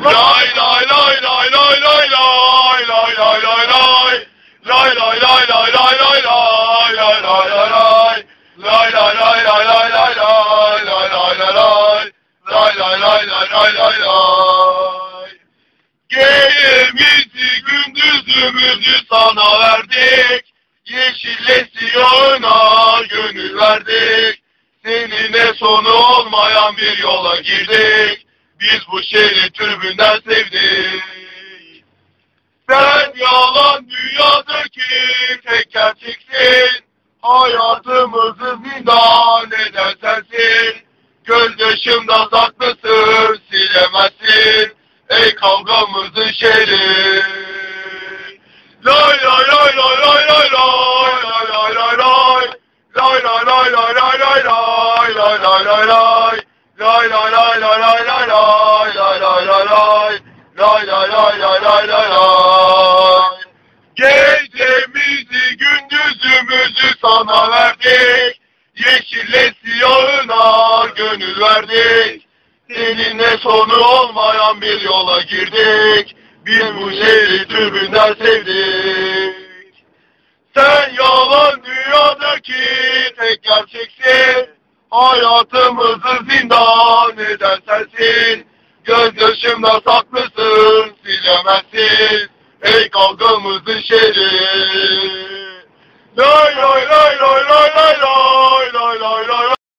Lay lay lay lay lay lay lay lay lay lay lay Lay lay lay lay lay lay lay lay lay lay lay Lay lay lay lay lay lay lay lay lay lay lay Lay lay lay lay lay lay Gecemizi gündüzümüzü sana verdik Yeşille siyahına gönül verdik Seninle sonu olmayan bir yola girdik Biz bu şehri tribünden sevdik Sen yalan dünyadaki tek gerçeksin Hayatımızı zindan eden sensin Gözyaşımda saklısın silemezsin Ey kavgamızın şehri Lay lay lay lay lay lay lay lay lay lay lay Lay lay lay lay lay lay lay lay lay lay lay Lay lay lay lay lay lay lay lay lay lay lay Lay lay lay lay lay Gecemizi gündüzümüzü sana verdik Yeşille siyahına gönül verdik Seninle sonu olmayan bir yola girdik Biz bu şehri tribünden sevdik Sen yalan dünyadaki tek gerçeksin Hayatımızı zindan eden sensin. Gözyaşımda saklısın silemezsin. Ey kavgamızın şehri Lay